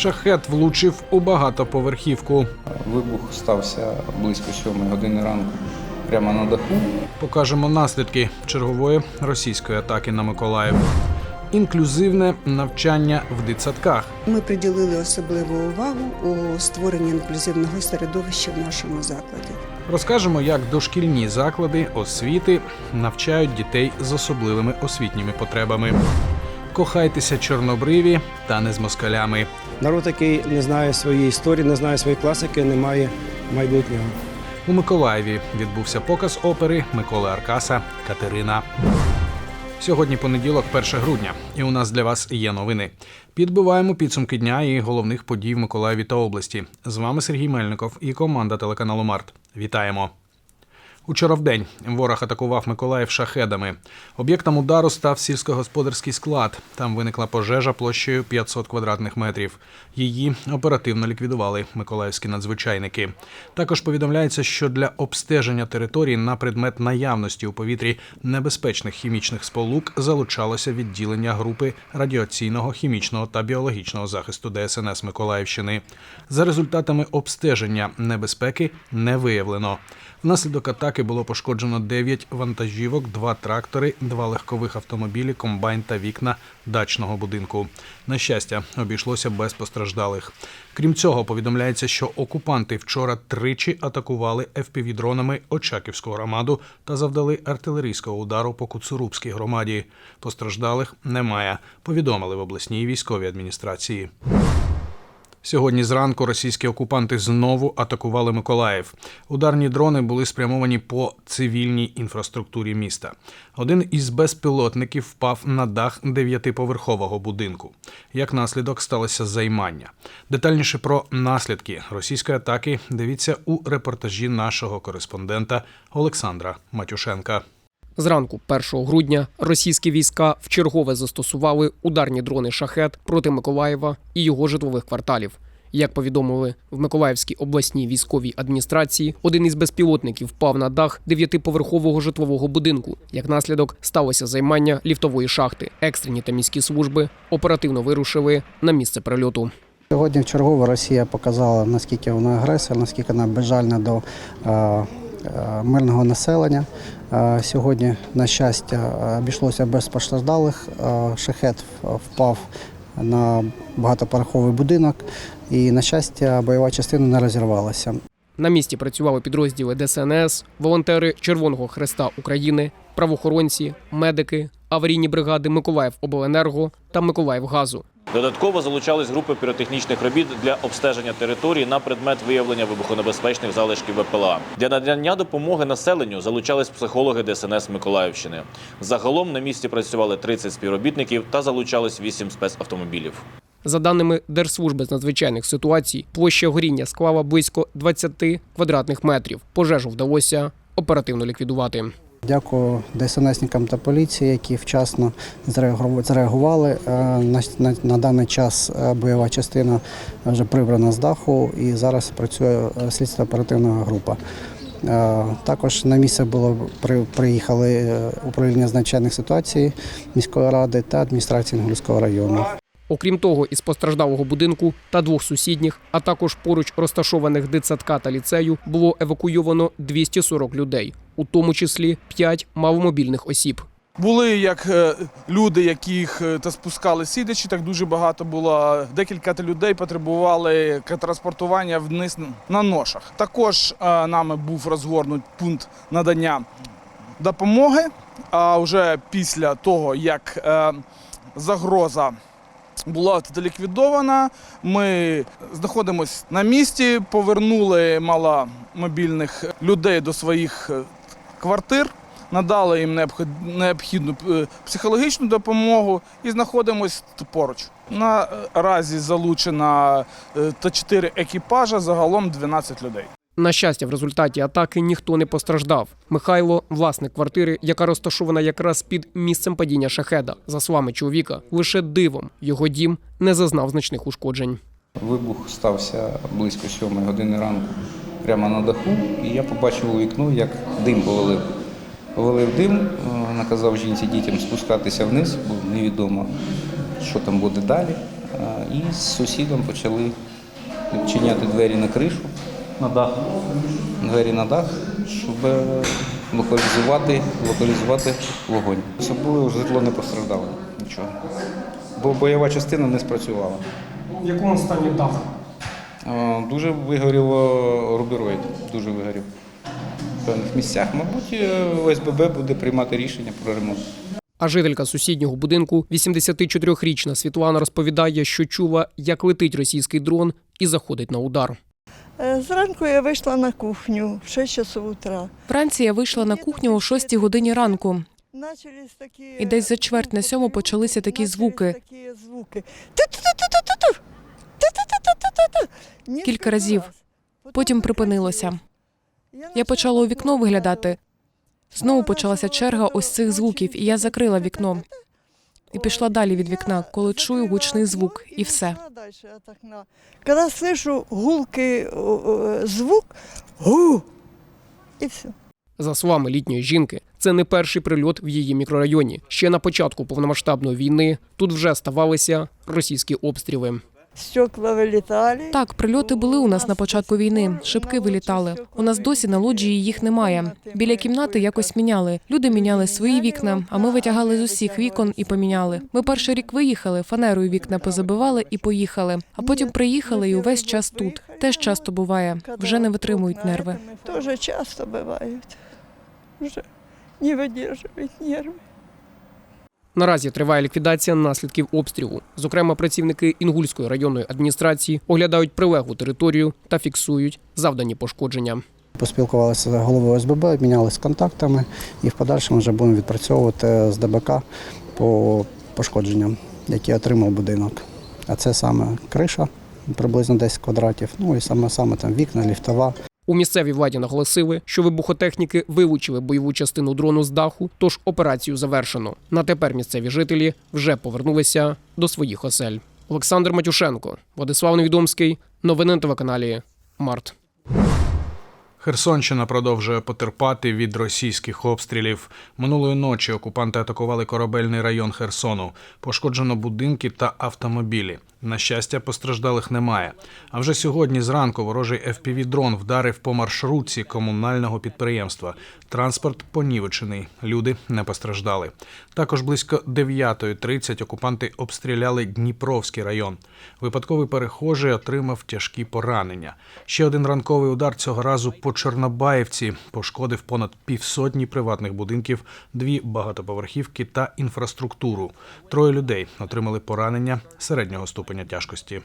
Шахет влучив у багатоповерхівку. Вибух стався близько 7 години ранку прямо на даху. Покажемо наслідки чергової російської атаки на Миколаїв. Інклюзивне навчання в дитсадках. Ми приділили особливу увагу у створенні інклюзивного середовища в нашому закладі. Розкажемо, як дошкільні заклади освіти навчають дітей з особливими освітніми потребами. Кохайтеся чорнобриві та не з москалями. Народ, який не знає своєї історії, не знає своєї класики, не має майбутнього. У Миколаєві відбувся показ опери Миколи Аркаса Катерина. Сьогодні понеділок, 1 грудня, і у нас для вас є новини. Підбиваємо підсумки дня і головних подій в Миколаєві та області. З вами Сергій Мельников і команда телеканалу Март. Вітаємо. Учора вдень ворог атакував Миколаїв шахедами. Об'єктом удару став сільськогосподарський склад. Там виникла пожежа площею 500 квадратних метрів. Її оперативно ліквідували миколаївські надзвичайники. Також повідомляється, що для обстеження території на предмет наявності у повітрі небезпечних хімічних сполук залучалося відділення групи радіаційного, хімічного та біологічного захисту ДСНС Миколаївщини. За результатами обстеження небезпеки не виявлено. Внаслідок атаки було пошкоджено 9 вантажівок, 2 трактори, 2 легкових автомобілі, комбайн та вікна дачного будинку. На щастя, обійшлося без постраждалих. Крім цього, повідомляється, що окупанти вчора тричі атакували ФПВ-дронами Очаківську громаду та завдали артилерійського удару по Куцурубській громаді. Постраждалих немає. Повідомили в обласній військовій адміністрації. Сьогодні зранку російські окупанти знову атакували Миколаїв. Ударні дрони були спрямовані по цивільній інфраструктурі міста. Один із безпілотників впав на дах дев'ятиповерхового будинку. Як наслідок сталося займання. Детальніше про наслідки російської атаки дивіться у репортажі нашого кореспондента Олександра Матюшенка. Зранку 1 грудня російські війська вчергове застосували ударні дрони шахет проти Миколаєва і його житлових кварталів. Як повідомили в Миколаївській обласній військовій адміністрації, один із безпілотників впав на дах дев'ятиповерхового житлового будинку. Як наслідок сталося займання ліфтової шахти. Екстрені та міські служби оперативно вирушили на місце прильоту. Сьогодні вчергово Росія показала, наскільки вона агресор, наскільки вона безжальна до е, е, мирного населення. Сьогодні, на щастя, обійшлося без постраждалих. Шахет впав на багатоповерховий будинок, і, на щастя, бойова частина не розірвалася. На місці працювали підрозділи ДСНС, волонтери Червоного Хреста України, правоохоронці, медики, аварійні бригади Миколаїв Обленерго та Миколаївгазу. Додатково залучались групи піротехнічних робіт для обстеження території на предмет виявлення вибухонебезпечних залишків ВПЛА. Для надання допомоги населенню залучались психологи ДСНС Миколаївщини. Загалом на місці працювали 30 співробітників та залучались 8 спецавтомобілів. За даними Держслужби з надзвичайних ситуацій, площа горіння склала близько 20 квадратних метрів. Пожежу вдалося оперативно ліквідувати. Дякую ДСНСникам та поліції, які вчасно зреагували-. Е, На, даний час е, бойова частина вже прибрана з даху і зараз працює е, слідчо оперативна група. Також на місце було приїхали управління з ситуацій міської ради та адміністрації Інгульського району. Окрім того, із постраждалого будинку та двох сусідніх, а також поруч розташованих дитсадка та ліцею, було евакуйовано 240 людей, у тому числі 5 маломобільних осіб. Були як е, люди, яких е, та спускали сидячи, так дуже багато було. Декілька людей потребували транспортування вниз на ношах. Також е, нами був розгорнут пункт надання допомоги. А вже після того, як загроза була ліквідована, ми знаходимося на місці, повернули маломобільних людей до своїх квартир надали їм необхід- необхідну е, психологічну допомогу і знаходимось поруч. Наразі залучено е, та 4 екіпажа, загалом 12 людей. На щастя, в результаті атаки ніхто не постраждав. Михайло, власник квартири, яка розташована якраз під місцем падіння шахеда. За словами чоловіка, лише дивом його дім не зазнав значних ушкоджень. Вибух стався близько 7 години ранку прямо на даху, і я побачив у вікно, як дим повалив. Повалив дим, е, наказав жінці дітям спускатися вниз, бо невідомо, що там буде далі. Е, І з сусідом почали відчиняти двері на кришу, на дах, двері на дах, щоб локалізувати, локалізувати вогонь. Особливо житло не постраждало нічого. Бо бойова частина не спрацювала. В якому стані дах? А, Дуже вигоріло рубероїд, дуже вигорів. В певних місцях, мабуть, е, ОСББ буде приймати рішення про ремонт. А жителька сусіднього будинку, 84-річна Світлана, розповідає, що чула, як летить російський дрон і заходить на удар. Е, Зранку я вийшла на кухню в 6 часов утра. Вранці я вийшла на кухню о 6 годині ранку. І десь за чверть на сьому почалися такі начались звуки. Такі звуки. Ту-ту-ту-ту-ту-ту. Кілька разів. Потім припинилося. Я почала у вікно виглядати. Знову почалася черга ось цих звуків, і я закрила вікно. І пішла далі від вікна, коли чую гучний звук, і все. Коли слышу гулкий звук, гу, і все. За словами літньої жінки, це не перший прильот в її мікрорайоні. Ще на початку повномасштабної війни тут вже ставалися російські обстріли. Стекла вилітали. Так, прильоти були у нас на початку війни. Шибки вилітали. У нас досі на лоджії їх немає. Біля кімнати якось міняли. Люди міняли свої вікна, а ми витягали з усіх вікон і поміняли. Ми перший рік виїхали, фанерою вікна позабивали і поїхали. А потім приїхали і увесь час тут. Теж часто буває. Вже не витримують нерви. Тоже часто бувають. Вже не видержують нерви. Наразі триває ліквідація наслідків обстрілу. Зокрема, працівники Інгульської районної адміністрації оглядають прилеглу територію та фіксують завдані пошкодження. Поспілкувалися з головою ОСББ, обмінялися контактами і в подальшому вже будемо відпрацьовувати з ДБК по пошкодженням, які отримав будинок. А це саме криша, приблизно 10 квадратів, ну і саме саме там вікна, ліфтова. У місцевій владі наголосили, що вибухотехніки вилучили бойову частину дрону з даху, тож операцію завершено. На тепер місцеві жителі вже повернулися до своїх осель. Олександр Матюшенко, Владислав Невідомський. Новини на телеканалі Март. Херсонщина продовжує потерпати від російських обстрілів. Минулої ночі окупанти атакували корабельний район Херсону. Пошкоджено будинки та автомобілі. На щастя, постраждалих немає. А вже сьогодні зранку ворожий FPV-дрон вдарив по маршрутці комунального підприємства. Транспорт понівечений, люди не постраждали. Також близько 9.30 окупанти обстріляли Дніпровський район. Випадковий перехожий отримав тяжкі поранення. Ще один ранковий удар цього разу по Чорнобаївці пошкодив понад півсотні приватних будинків, дві багатоповерхівки та інфраструктуру. Троє людей отримали поранення середнього ступеня тяжкості.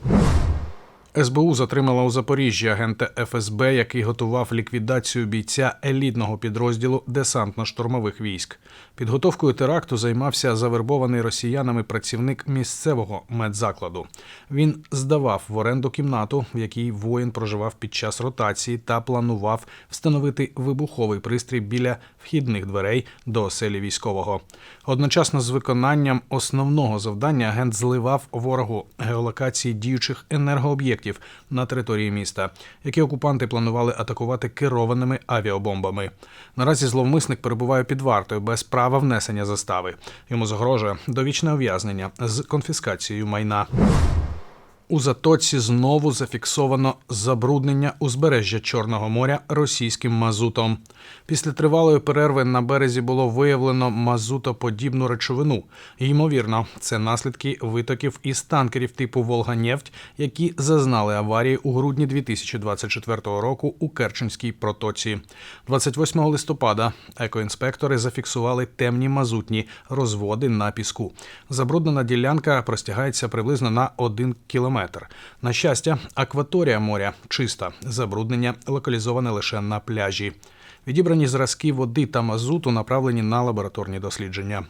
СБУ затримала у Запоріжжі агента ФСБ, який готував ліквідацію бійця елітного підрозділу десантно-штурмових військ. Підготовкою теракту займався завербований росіянами працівник місцевого медзакладу. Він здавав в оренду кімнату, в якій воїн проживав під час ротації, та планував встановити вибуховий пристрій біля вхідних дверей до оселі військового. Одночасно з виконанням основного завдання агент зливав ворогу геолокації діючих енергооб'єктів на території міста, які окупанти планували атакувати керованими авіабомбами. Наразі зловмисник перебуває під вартою без права внесення застави. Йому загрожує довічне ув'язнення з конфіскацією майна. У затоці знову зафіксовано забруднення узбережжя Чорного моря російським мазутом. Після тривалої перерви на березі було виявлено мазутоподібну речовину. Ймовірно, це наслідки витоків із танкерів типу Волга-Нефть, які зазнали аварії у грудні 2024 року у Керченській протоці. 28 листопада екоінспектори зафіксували темні мазутні розводи на піску. Забруднена ділянка простягається приблизно на 1 кілометр. На щастя, акваторія моря чиста. Забруднення локалізоване лише на пляжі. Відібрані зразки води та мазуту направлені на лабораторні дослідження.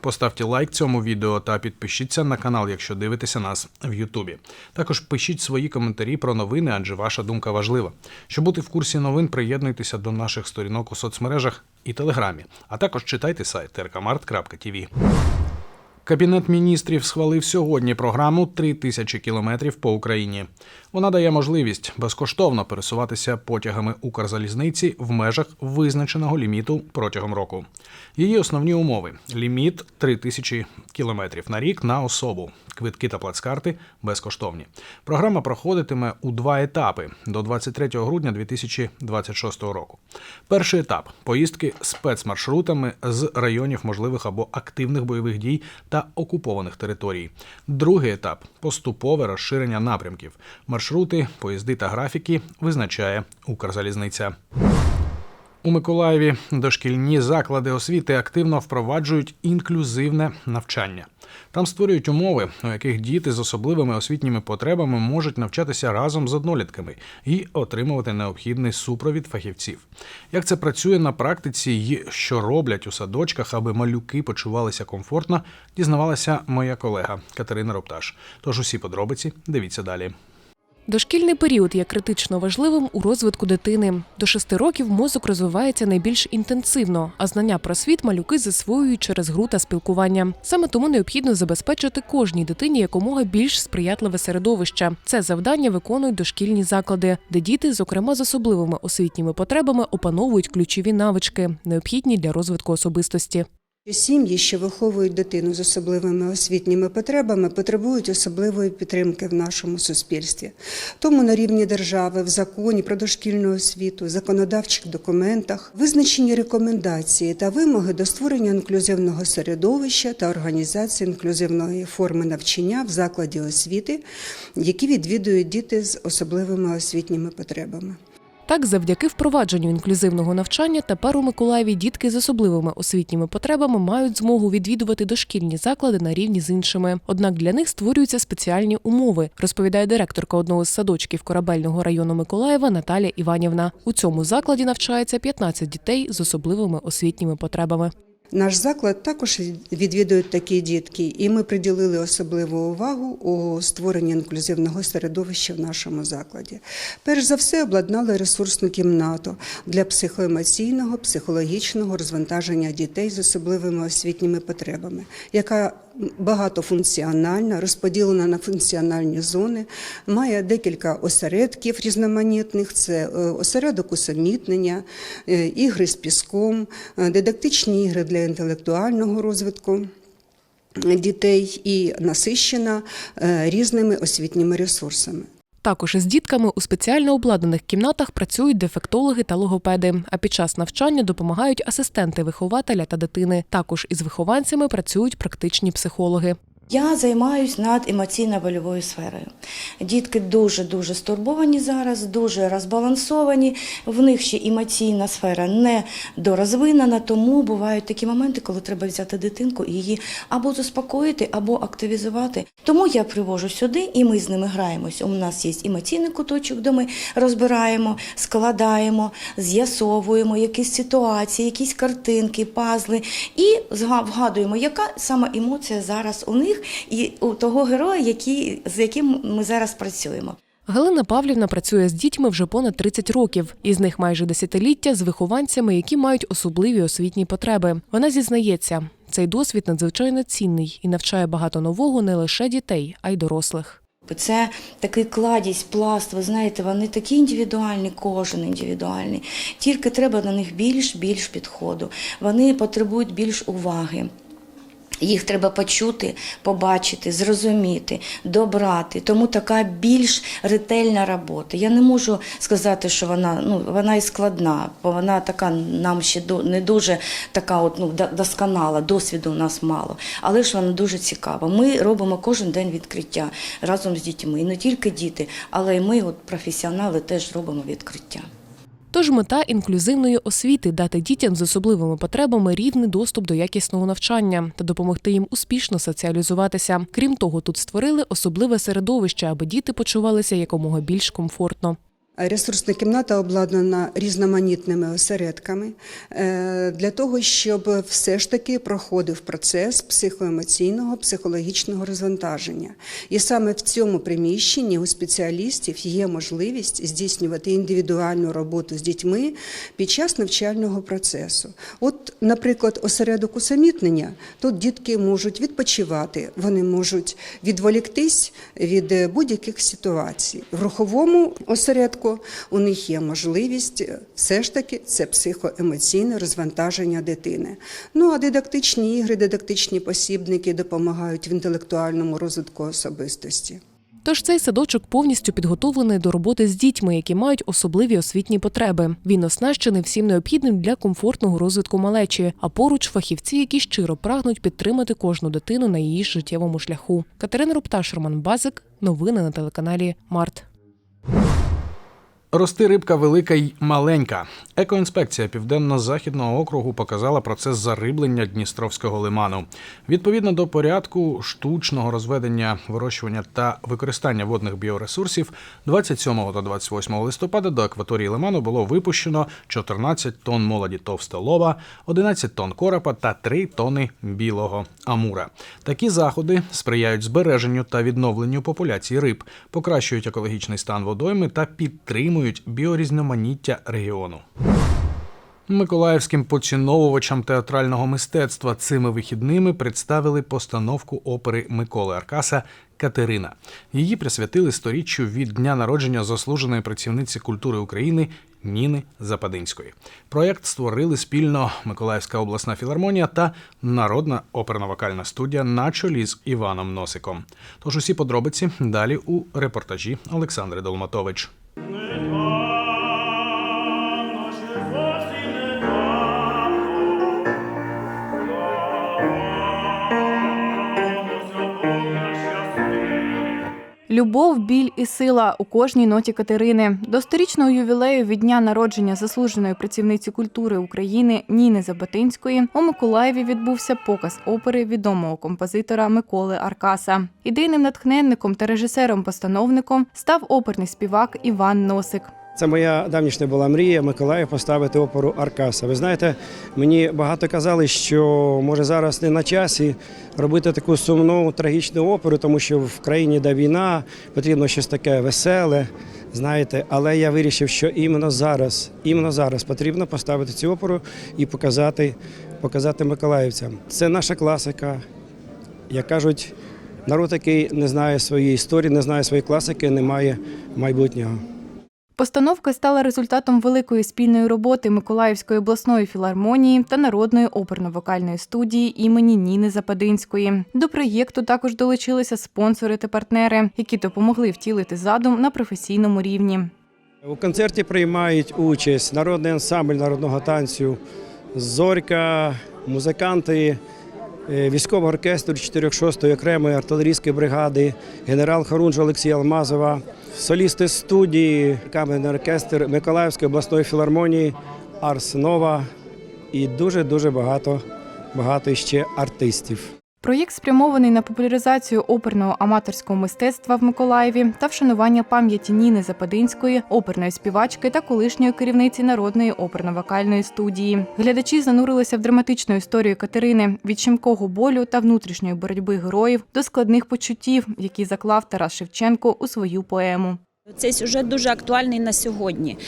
Поставте лайк цьому відео та підпишіться на канал, якщо дивитеся нас в Ютубі. Також пишіть свої коментарі про новини, адже ваша думка важлива. Щоб бути в курсі новин, приєднуйтеся до наших сторінок у соцмережах і телеграмі, а також читайте сайт rkmart.tv. Кабінет міністрів схвалив сьогодні програму «3 тисячі кілометрів по Україні. Вона дає можливість безкоштовно пересуватися потягами Укрзалізниці в межах визначеного ліміту протягом року. Її основні умови: ліміт 3 тисячі кілометрів на рік на особу. Квитки та плацкарти безкоштовні. Програма проходитиме у два етапи до 23 грудня 2026 року. Перший етап поїздки спецмаршрутами з районів можливих або активних бойових дій та окупованих територій. Другий етап поступове розширення напрямків. Маршрути, поїзди та графіки визначає Укрзалізниця. У Миколаєві дошкільні заклади освіти активно впроваджують інклюзивне навчання. Там створюють умови, у яких діти з особливими освітніми потребами можуть навчатися разом з однолітками і отримувати необхідний супровід фахівців. Як це працює на практиці і що роблять у садочках, аби малюки почувалися комфортно, дізнавалася моя колега Катерина Ропташ. Тож усі подробиці дивіться далі. Дошкільний період є критично важливим у розвитку дитини. До шести років мозок розвивається найбільш інтенсивно, а знання про світ малюки засвоюють через гру та спілкування. Саме тому необхідно забезпечити кожній дитині якомога більш сприятливе середовище. Це завдання виконують дошкільні заклади, де діти, зокрема з особливими освітніми потребами, опановують ключові навички, необхідні для розвитку особистості. Сім'ї, що виховують дитину з особливими освітніми потребами, потребують особливої підтримки в нашому суспільстві. Тому на рівні держави, в законі про дошкільну освіту, законодавчих документах визначені рекомендації та вимоги до створення інклюзивного середовища та організації інклюзивної форми навчання в закладі освіти, які відвідують діти з особливими освітніми потребами. Так, завдяки впровадженню інклюзивного навчання тепер у Миколаєві дітки з особливими освітніми потребами мають змогу відвідувати дошкільні заклади на рівні з іншими. Однак для них створюються спеціальні умови, розповідає директорка одного з садочків корабельного району Миколаєва Наталя Іванівна. У цьому закладі навчається 15 дітей з особливими освітніми потребами. Наш заклад також відвідують такі дітки, і ми приділили особливу увагу у створенні інклюзивного середовища в нашому закладі. Перш за все, обладнали ресурсну кімнату для психоемоційного, психологічного розвантаження дітей з особливими освітніми потребами, яка багатофункціональна, розподілена на функціональні зони, має декілька осередків різноманітних: це е, осередок усамітнення, е, ігри з піском, е, дидактичні ігри для інтелектуального розвитку. Дітей і насищена різними освітніми ресурсами. Також із дітками у спеціально обладнаних кімнатах працюють дефектологи та логопеди. А під час навчання допомагають асистенти вихователя та дитини. Також із вихованцями працюють практичні психологи. Я займаюся над емоційно-больовою сферою. Дітки дуже-дуже стурбовані зараз, дуже розбалансовані. В них ще емоційна сфера не дорозвинена, тому бувають такі моменти, коли треба взяти дитинку і її або заспокоїти, або активізувати. Тому я привожу сюди, і ми з ними граємось. У нас є емоційний куточок, де ми розбираємо, складаємо, з'ясовуємо якісь ситуації, якісь картинки, пазли і вгадуємо, яка саме емоція зараз у них і у того героя, який, з яким ми зараз працюємо. Галина Павлівна працює з дітьми вже понад 30 років. Із них майже десятиліття з вихованцями, які мають особливі освітні потреби. Вона зізнається, цей досвід надзвичайно цінний і навчає багато нового не лише дітей, а й дорослих. Це такий кладість, пласт, ви знаєте, вони такі індивідуальні, кожен індивідуальний. Тільки треба на них більш більш підходу. Вони потребують більш уваги. Їх треба почути, побачити, зрозуміти, добрати. Тому така більш ретельна робота. Я не можу сказати, що вона ну вона і складна, бо вона така нам ще до- не дуже така, от ну досконала. Досвіду у нас мало, але ж вона дуже цікава. Ми робимо кожен день відкриття разом з дітьми. І не тільки діти, але й ми, от професіонали, теж робимо відкриття. Тож мета інклюзивної освіти дати дітям з особливими потребами рівний доступ до якісного навчання та допомогти їм успішно соціалізуватися. Крім того, тут створили особливе середовище, аби діти почувалися якомога більш комфортно. Ресурсна кімната обладнана різноманітними осередками е, для того, щоб все ж таки проходив процес психоемоційного, психологічного розвантаження. І саме в цьому приміщенні у спеціалістів є можливість здійснювати індивідуальну роботу з дітьми під час навчального процесу. От, наприклад, осередок усамітнення тут дітки можуть відпочивати, вони можуть відволіктись від е, будь-яких ситуацій. В руховому осередку у них є можливість е, все ж таки це психоемоційне розвантаження дитини. Ну а дидактичні ігри, дидактичні посібники допомагають в інтелектуальному розвитку особистості. Тож цей садочок повністю підготовлений до роботи з дітьми, які мають особливі освітні потреби. Він оснащений всім необхідним для комфортного розвитку малечі, а поруч фахівці, які щиро прагнуть підтримати кожну дитину на її життєвому шляху. Катерина Рупташ, Роман Базик. Новини на телеканалі Март. Рости рибка велика й маленька. Екоінспекція Південно-Західного округу показала процес зариблення Дністровського лиману. Відповідно до порядку штучного розведення, вирощування та використання водних біоресурсів, 27 та 28 листопада до акваторії лиману було випущено 14 тонн молоді товстолова, 11 тонн коропа та 3 тонни білого амура. Такі заходи сприяють збереженню та відновленню популяції риб, покращують екологічний стан водойми та підтримують біорізноманіття регіону. Миколаївським поціновувачам театрального мистецтва цими вихідними представили постановку опери Миколи Аркаса Катерина. Її присвятили сторіччю від дня народження заслуженої працівниці культури України Ніни Западинської. Проєкт створили спільно Миколаївська обласна філармонія та Народна оперно-вокальна студія на чолі з Іваном Носиком. Тож усі подробиці далі у репортажі Олександри Долматович. Let Любов, біль і сила у кожній ноті Катерини. До сторічного ювілею від дня народження заслуженої працівниці культури України Ніни Забатинської у Миколаєві відбувся показ опери відомого композитора Миколи Аркаса. Ідейним натхненником та режисером-постановником став оперний співак Іван Носик. Це моя давнішня була мрія Миколаїв поставити оперу Аркаса. Ви знаєте, мені багато казали, що може зараз не на часі робити таку сумну трагічну оперу, тому що в країні йде війна, потрібно щось таке веселе. Знаєте, але я вирішив, що іменно зараз, іменно зараз потрібно поставити цю оперу і показати, показати миколаївцям. Це наша класика. Як кажуть, народ, який не знає своєї історії, не знає своєї класики, не має майбутнього. Постановка стала результатом великої спільної роботи Миколаївської обласної філармонії та народної оперно-вокальної студії імені Ніни Западинської. До проєкту також долучилися спонсори та партнери, які допомогли втілити задум на професійному рівні. У концерті приймають участь народний ансамбль народного танцю, зорька, музиканти, е, військовий оркестр 4-6 окремої артилерійської бригади, генерал Харунжа Олексія Алмазова, солісти студії, камерний оркестр Миколаївської обласної філармонії, Арснова і дуже дуже багато, багато ще артистів. Проєкт спрямований на популяризацію оперного аматорського мистецтва в Миколаєві та вшанування пам'яті Ніни Западинської, оперної співачки та колишньої керівниці народної оперно-вокальної студії. Глядачі занурилися в драматичну історію Катерини від щемкого болю та внутрішньої боротьби героїв до складних почуттів, які заклав Тарас Шевченко у свою поему. Цей сюжет дуже актуальний на сьогодні.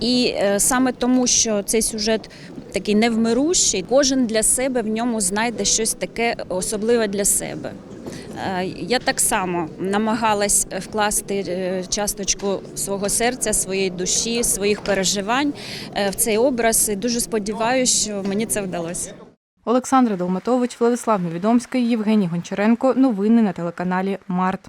І е, саме тому, що цей сюжет такий невмирущий, кожен для себе в ньому знайде щось таке особливе для себе. Е, Я так само намагалась вкласти е, часточку свого серця, своєї душі, своїх переживань в цей образ. І дуже сподіваюся, що мені це вдалося. Олександра Долматович, Владислав Невідомський, Євгеній Гончаренко. Новини на телеканалі Март.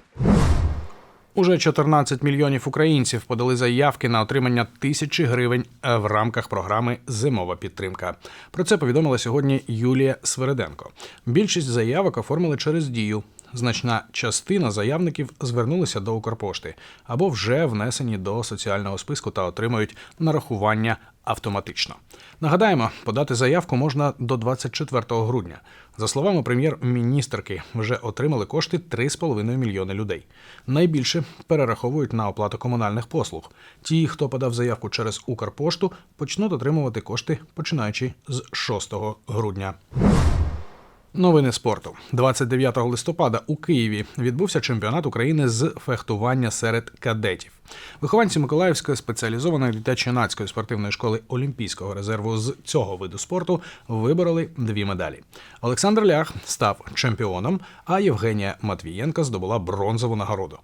Уже 14 мільйонів українців подали заявки на отримання тисячі гривень е, в рамках програми Зимова підтримка. Про це повідомила сьогодні Юлія Свереденко. Більшість заявок оформили через дію. Значна частина заявників звернулися до Укрпошти або вже внесені до соціального списку та отримують нарахування автоматично. Нагадаємо, подати заявку можна до 24 грудня. За словами прем'єр-міністерки, вже отримали кошти 3,5 мільйони людей. Найбільше перераховують на оплату комунальних послуг. Ті, хто подав заявку через Укрпошту, почнуть отримувати кошти починаючи з 6 грудня. Новини спорту 29 листопада у Києві відбувся чемпіонат України з фехтування серед кадетів. Вихованці Миколаївської спеціалізованої дитячо-юнацької спортивної школи Олімпійського резерву з цього виду спорту вибороли дві медалі. Олександр Лях став чемпіоном, а Євгенія Матвієнка здобула бронзову нагороду.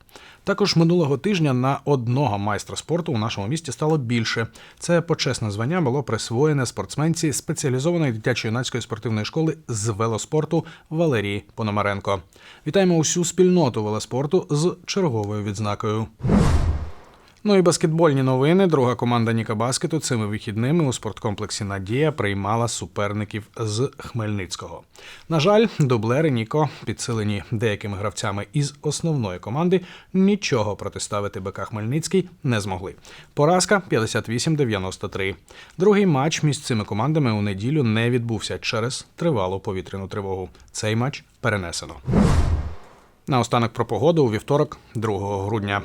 Також минулого тижня на одного майстра спорту у нашому місті стало більше. Це почесне звання було присвоєне спортсменці спеціалізованої дитячо-юнацької спортивної школи з велоспорту Валерії Пономаренко. Вітаємо усю спільноту велоспорту з черговою відзнакою. Ну і баскетбольні новини. Друга команда Ніка Баскету цими вихідними у спорткомплексі Надія приймала суперників з Хмельницького. На жаль, дублери Ніко, підсилені деякими гравцями із основної команди, нічого протиставити БК Хмельницький не змогли. Поразка 58-93. Другий матч між цими командами у неділю не відбувся через тривалу повітряну тривогу. Цей матч перенесено. Наостанок про погоду у вівторок, 2 грудня.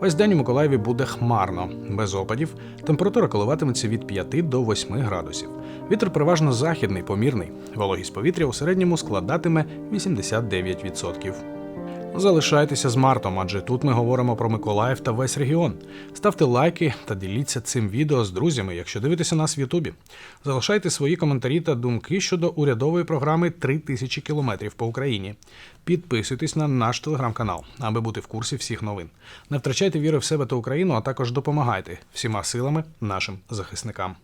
Весь день у Миколаєві буде хмарно, без опадів. Температура коливатиметься від 5 до 8 градусів. Вітер переважно західний, помірний. Вологість повітря у середньому складатиме 89%. Залишайтеся з Мартом, адже тут ми говоримо про Миколаїв та весь регіон. Ставте лайки та діліться цим відео з друзями, якщо дивитеся нас в Ютубі. Залишайте свої коментарі та думки щодо урядової програми «3000 кілометрів по Україні. Підписуйтесь на наш телеграм-канал, аби бути в курсі всіх новин. Не втрачайте віри в себе та Україну, а також допомагайте всіма силами нашим захисникам.